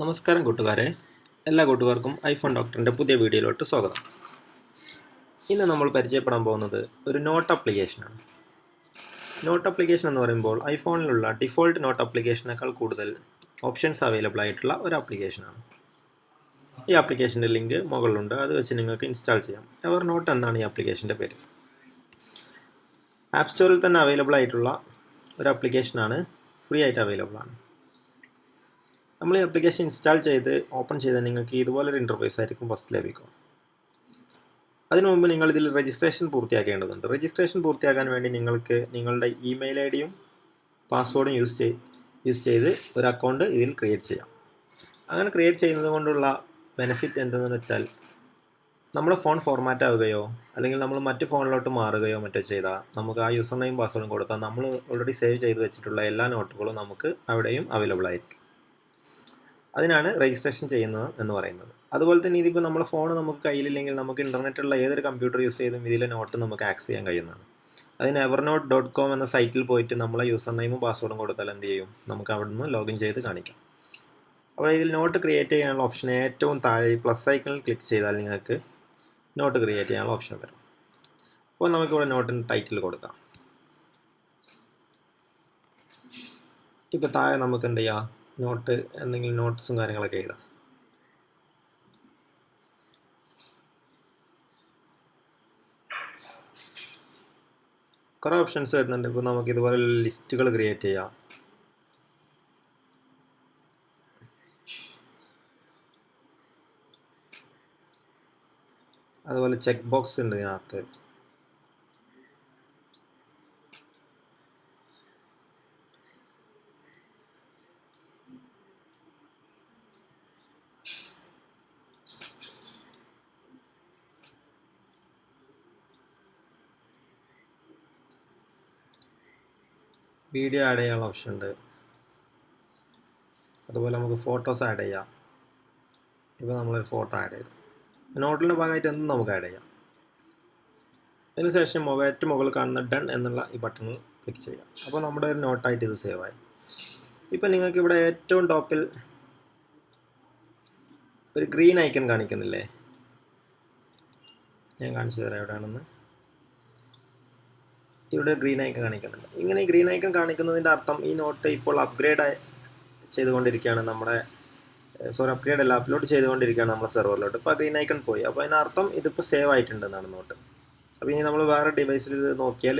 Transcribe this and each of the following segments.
നമസ്കാരം കൂട്ടുകാരെ. എല്ലാ കൂട്ടുകാർക്കും ഐഫോൺ ഡോക്ടറിന്റെ പുതിയ വീഡിയോയിലോട്ട് സ്വാഗതം. ഇന്ന് നമ്മൾ പരിചയപ്പെടാൻ പോകുന്നത് ഒരു നോട്ട് ആപ്ലിക്കേഷനാണ് നോട്ട് ആപ്ലിക്കേഷൻ എന്ന് പറയുമ്പോൾ ഐഫോണിലുള്ള ഡിഫോൾട്ട് നോട്ട് ആപ്ലിക്കേഷനേക്കാൾ കൂടുതൽ ഓപ്ഷൻസ് അവൈലബിൾ ആയിട്ടുള്ള ഒരു ആപ്ലിക്കേഷനാണ് ഈ ആപ്ലിക്കേഷന്റെ ലിങ്ക് മുകളിലുണ്ട്. അത് വെച്ച് നിങ്ങൾക്ക് ഇൻസ്റ്റാൾ ചെയ്യാം. എവർ നോട്ട് എന്നാണ് ഈ ആപ്ലിക്കേഷന്റെ പേര്. ആപ്പ് സ്റ്റോറിൽ തന്നെ അവൈലബിൾ ആയിട്ടുള്ള ഒരു ആപ്ലിക്കേഷനാണ് ഫ്രീ ആയിട്ട് അവൈലബിൾ ആണ്. നമ്മൾ ഈ ആപ്ലിക്കേഷൻ ഇൻസ്റ്റാൾ ചെയ്ത് ഓപ്പൺ ചെയ്താൽ നിങ്ങൾക്ക് ഇതുപോലൊരു ഇന്റർഫേസ് ആയിരിക്കും ഫസ്റ്റ് ലഭിക്കും. അതിനു മുമ്പ് നിങ്ങൾ ഇതിൽ രജിസ്ട്രേഷൻ പൂർത്തിയാക്കേണ്ടതുണ്ട്. രജിസ്ട്രേഷൻ പൂർത്തിയാക്കാൻ വേണ്ടി നിങ്ങൾക്ക് നിങ്ങളുടെ ഇമെയിൽ ഐ ഡിയും പാസ്വേഡും യൂസ് ചെയ് യൂസ് ചെയ്ത് ഒരു അക്കൗണ്ട് ഇതിൽ ക്രിയേറ്റ് ചെയ്യാം. അങ്ങനെ ക്രിയേറ്റ് ചെയ്യുന്നത് കൊണ്ടുള്ള ബെനിഫിറ്റ് എന്തെന്ന് വെച്ചാൽ നമ്മുടെ ഫോൺ ഫോർമാറ്റ് ആവുകയോ അല്ലെങ്കിൽ നമ്മൾ മറ്റ് ഫോണിലോട്ട് മാറുകയോ മറ്റോ ചെയ്താൽ നമുക്ക് ആ യൂസർ നെയിം പാസ്വേഡും കൊടുത്താൽ നമ്മൾ ഓൾറെഡി സേവ് ചെയ്ത് വെച്ചിട്ടുള്ള എല്ലാ നോട്ടുകളും നമുക്ക് അവിടെയും അവൈലബിൾ ആയിരിക്കും. അതിനാണ് രജിസ്ട്രേഷൻ ചെയ്യുന്നത് എന്ന് പറയുന്നത്. അതുപോലെ തന്നെ ഇതിപ്പോൾ നമ്മുടെ ഫോൺ നമുക്ക് കയ്യിലില്ലെങ്കിൽ നമുക്ക് ഇന്റർനെറ്റുള്ള ഏതൊരു കമ്പ്യൂട്ടർ യൂസ് ചെയ്തും ഇതിലെ നോട്ട് നമുക്ക് ആക്സസ് ചെയ്യാൻ കഴിയുന്നതാണ്. അതിന് എവർനോട്ട് ഡോട്ട് കോം എന്ന സൈറ്റിൽ പോയിട്ട് നമ്മളെ യൂസർ നെയിമും പാസ്വേഡും കൊടുത്താൽ എന്ത് ചെയ്യും? നമുക്ക് അവിടെ നിന്ന് ലോഗിൻ ചെയ്ത് കാണിക്കാം. അപ്പോൾ ഇതിൽ നോട്ട് ക്രിയേറ്റ് ചെയ്യാനുള്ള ഓപ്ഷൻ ഏറ്റവും താഴെ ഈ പ്ലസ് ഐക്കണിൽ ക്ലിക്ക് ചെയ്താൽ നിങ്ങൾക്ക് നോട്ട് ക്രിയേറ്റ് ചെയ്യാനുള്ള ഓപ്ഷൻ വരും. അപ്പോൾ നമുക്കിവിടെ നോട്ടിന് ടൈറ്റിൽ കൊടുക്കാം. ഇപ്പോൾ താഴെ നമുക്ക് എന്ത് ചെയ്യാം? നോട്ട് എന്തെങ്കിലും നോട്ട്സും കാര്യങ്ങളൊക്കെ എഴുതാം. കുറേ ഓപ്ഷൻസ് വരുന്നുണ്ട്. ഇപ്പോൾ നമുക്ക് ഇതുപോലെ ലിസ്റ്റുകൾ ക്രിയേറ്റ് ചെയ്യാം. അതുപോലെ ചെക്ക് ബോക്സ് ഉണ്ട് ഇതിനകത്ത്. വീഡിയോ ആഡ് ചെയ്യാനുള്ള ഓപ്ഷൻ ഉണ്ട്. അതുപോലെ നമുക്ക് ഫോട്ടോസ് ആഡ് ചെയ്യാം. ഇപ്പോൾ നമ്മളൊരു ഫോട്ടോ ആഡ് ചെയ്തു. നോട്ടിന്റെ ഭാഗമായിട്ട് എന്തും നമുക്ക് ആഡ് ചെയ്യാം. അതിനുശേഷം ഏറ്റവും മുകളിൽ കാണുന്ന ഡൺ എന്നുള്ള ഈ ബട്ടണിൽ ക്ലിക്ക് ചെയ്യാം അപ്പോൾ നമ്മുടെ ഒരു നോട്ടായിട്ട് ഇത് സേവ് ആയി. ഇപ്പം നിങ്ങൾക്ക് ഇവിടെ ഏറ്റവും ടോപ്പിൽ ഒരു ഗ്രീൻ ഐക്കൺ കാണിക്കുന്നില്ലേ? ഞാൻ കാണിച്ചു തരാം എവിടെയാണെന്ന്. ഇവിടെ ഗ്രീൻ ഐക്കൺ കാണിക്കുന്നുണ്ട്. ഇങ്ങനെ ഗ്രീൻ ഐക്കൺ കാണിക്കുന്നതിന്റെ അർത്ഥം ഈ നോട്ട് ഇപ്പോൾ അപ്ഗ്രേഡ് ചെയ്തുകൊണ്ടിരിക്കുകയാണ്. നമ്മുടെ സോറി അപ്ഗ്രേഡ് അല്ല അപ്ലോഡ് ചെയ്തുകൊണ്ടിരിക്കുകയാണ് നമ്മുടെ സെർവറിലോട്ട് ഇപ്പോൾ ഗ്രീൻ ഐക്കൺ പോയി. അപ്പോൾ അതിനർത്ഥം ഇതിപ്പോൾ സേവ് ആയിട്ടുണ്ടെന്നാണ് നോട്ട് അപ്പോൾ ഇനി നമ്മൾ വേറെ ഡിവൈസിൽ ഇത് നോക്കിയാൽ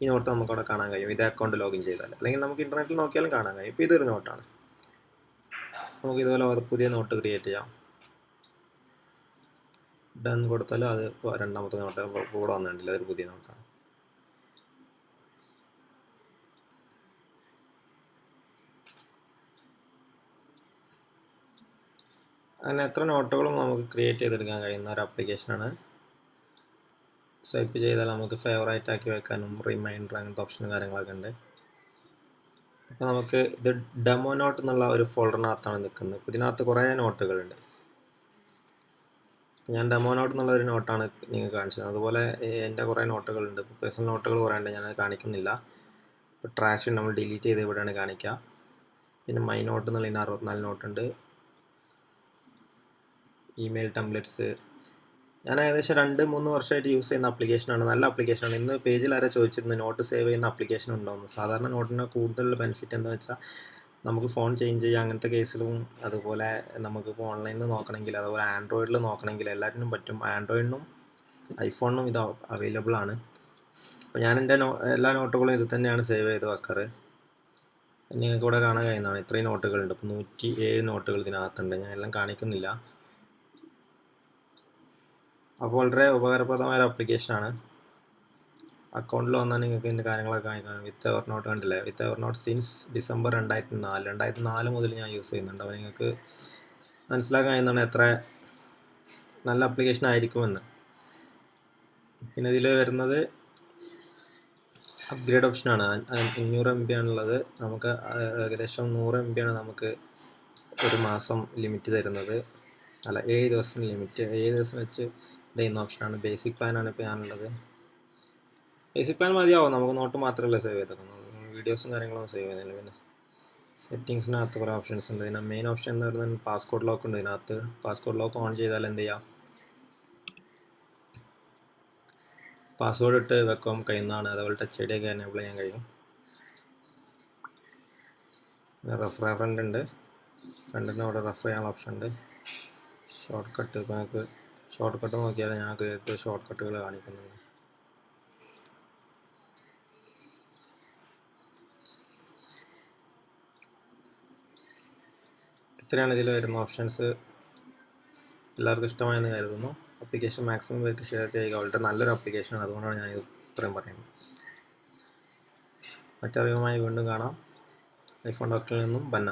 ഈ നോട്ട് നമുക്കവിടെ കാണാൻ കഴിയും. ഇതേ അക്കൗണ്ട് ലോഗിൻ ചെയ്താൽ അല്ലെങ്കിൽ നമുക്ക് ഇന്റർനെറ്റിൽ നോക്കിയാലും കാണാൻ കഴിയും. ഇപ്പോൾ ഇതൊരു നോട്ടാണ് നമുക്ക് ഇതുപോലെ പുതിയ നോട്ട് ക്രിയേറ്റ് ചെയ്യാം. ഡൺ കൊടുത്താലും അത് രണ്ടാമത്തെ നോട്ട് കൂടെ വന്നിട്ടില്ല അതൊരു പുതിയ നോട്ടാണ് അങ്ങനെ എത്ര നോട്ടുകളും നമുക്ക് ക്രിയേറ്റ് ചെയ്തെടുക്കാൻ കഴിയുന്ന ഒരു ആപ്ലിക്കേഷനാണ് സ്വൈപ്പ് ചെയ്താൽ നമുക്ക് ഫേവറേറ്റ് ആക്കി വെക്കാനും റിമൈൻഡർ അങ്ങനത്തെ ഓപ്ഷനും കാര്യങ്ങളൊക്കെ ഉണ്ട്. അപ്പോൾ നമുക്ക് ഇത് ഡെമോ നോട്ട് എന്നുള്ള ഒരു ഫോൾഡറിനകത്താണ് നിൽക്കുന്നത്. ഇതിനകത്ത് കുറേ നോട്ടുകളുണ്ട് ഞാൻ ഡെമോ നോട്ട് എന്നുള്ള ഒരു നോട്ടാണ് നിങ്ങൾ കാണിച്ചത്. അതുപോലെ എന്റെ കുറേ നോട്ടുകളുണ്ട് ഇപ്പോൾ പേഴ്സണൽ നോട്ടുകൾ കുറേ ഉണ്ട്. ഞാനത് കാണിക്കുന്നില്ല. ഇപ്പോൾ ട്രാഷ് നമ്മൾ ഡിലീറ്റ് ചെയ്ത് ഇവിടെയാണ് കാണിക്കുക. പിന്നെ മൈ നോട്ട് എന്നുള്ള അറുപത്തിനാല് നോട്ടുണ്ട് ഇമെയിൽ ടെംപ്ലേറ്റ്സ്. ഞാൻ ഏകദേശം രണ്ട് മൂന്ന് വർഷമായിട്ട് യൂസ് ചെയ്യുന്ന ആപ്ലിക്കേഷനാണ് നല്ല ആപ്ലിക്കേഷനാണ് ഇന്ന് പേജിൽ ആരെ ചോദിച്ചിരുന്നു? നോട്ട് സേവ് ചെയ്യുന്ന ആപ്ലിക്കേഷൻ ഉണ്ടോയെന്ന് സാധാരണ നോട്ടിന് കൂടുതൽ ബെനിഫിറ്റ് എന്താ വെച്ചാൽ നമുക്ക് ഫോൺ ചേഞ്ച് ചെയ്യാം അങ്ങനത്തെ കേസിലും അതുപോലെ നമുക്കിപ്പോൾ ഓൺലൈനിൽ നോക്കണമെങ്കിൽ അതുപോലെ ആൻഡ്രോയിഡിൽ നോക്കണമെങ്കിൽ എല്ലാറ്റിനും പറ്റും. ആൻഡ്രോയിഡിനും ഐഫോണിനും ഇത് അവൈലബിൾ ആണ് അപ്പോൾ ഞാൻ എന്റെ നോ എല്ലാ നോട്ടുകളും ഇത് തന്നെയാണ് സേവ് ചെയ്ത് വെക്കാറ്. നിങ്ങൾക്ക് ഇവിടെ കാണാൻ കഴിയുന്നതാണ്. ഇത്രയും നോട്ടുകളുണ്ട്. ഇപ്പോൾ നൂറ്റി ഏഴ് നോട്ടുകൾ ഇതിനകത്തുണ്ട്. ഞാൻ എല്ലാം കാണിക്കുന്നില്ല. അപ്പോൾ വളരെ ഉപകാരപ്രദമായ ഒരു ആപ്ലിക്കേഷനാണ് അക്കൗണ്ടിൽ വന്നാൽ നിങ്ങൾക്ക് ഇതിന്റെ കാര്യങ്ങളൊക്കെ കാണിക്കാം. വിത്ത് എവർ നോട്ട് കണ്ടില്ലേ? With ever not since December രണ്ടായിരത്തി നാല് രണ്ടായിരത്തി നാല് മുതൽ ഞാൻ യൂസ് ചെയ്യുന്നുണ്ട്. അപ്പോൾ നിങ്ങൾക്ക് മനസ്സിലാക്കാൻ കഴിയുന്നതാണ് എത്ര നല്ല ആപ്ലിക്കേഷൻ ആയിരിക്കുമെന്ന്. പിന്നെ ഇതിൽ വരുന്നത് അപ്ഗ്രേഡ് ഓപ്ഷനാണ് അഞ്ഞൂറ് എം ബി ആണുള്ളത്. നമുക്ക് ഏകദേശം നൂറ് എം ബി ആണ് നമുക്ക് ഒരു മാസം ലിമിറ്റ് തരുന്നത്. അല്ല ഏഴ് ദിവസം ലിമിറ്റ് ഏഴ് ദിവസം വെച്ച് ചെയ്യുന്ന ഓപ്ഷനാണ്. ബേസിക് പ്ലാനാണ് ഇപ്പോൾ ഞാനുള്ളത്. ബേസിക് പ്ലാൻ മതിയാവും. നമുക്ക് നോട്ട് മാത്രമല്ല സേവ് ചെയ്തേക്കുന്നത്. വീഡിയോസും കാര്യങ്ങളും സേവ് ചെയ്യുന്നില്ല. പിന്നെ സെറ്റിങ്സിനകത്ത് കുറേ ഓപ്ഷൻസ് ഉണ്ട്. ഇതിനകത്ത് മെയിൻ ഓപ്ഷൻ എന്ന് പറയുന്നത് പാസ്കോഡ് ലോക്ക് ഉണ്ട്. ഇതിനകത്ത് പാസ്കോഡ് ലോക്ക് ഓൺ ചെയ്താൽ എന്ത് ചെയ്യാം? പാസ്വേഡ് ഇട്ട് വെക്കാൻ കഴിയുന്നതാണ്. അതുപോലെ ടച്ച് ഐ ഡി ഒക്കെ എനേബിൾ ചെയ്യാൻ കഴിയും. റെഫർ ഫ്രണ്ട് ഉണ്ട്. ഫ്രണ്ടിന്റെ അവിടെ റെഫർ ചെയ്യാനുള്ള ഓപ്ഷൻ ഉണ്ട്. ഷോർട്ട് കട്ട് ഇപ്പോൾ നമുക്ക് ഷോർട്ട് കട്ട് നോക്കിയാൽ ഞങ്ങൾക്ക് ഏറ്റവും ഷോർട്ട് കട്ടുകൾ കാണിക്കുന്നത്. ഇത്രയാണ് ഇതിൽ വരുന്ന ഓപ്ഷൻസ് എല്ലാവർക്കും ഇഷ്ടമായെന്ന് കരുതുന്നു. അപ്ലിക്കേഷൻ മാക്സിമം പേർക്ക് ഷെയർ ചെയ്യുക വളരെ നല്ലൊരു അപ്ലിക്കേഷനാണ് അതുകൊണ്ടാണ് ഞാൻ ഇത് ഇത്രയും പറയുന്നത്. മറ്ററിവുമായി വീണ്ടും കാണാം. ഐഫോൺ ഡോക്ടറിൽ നിന്നും ബന്ന.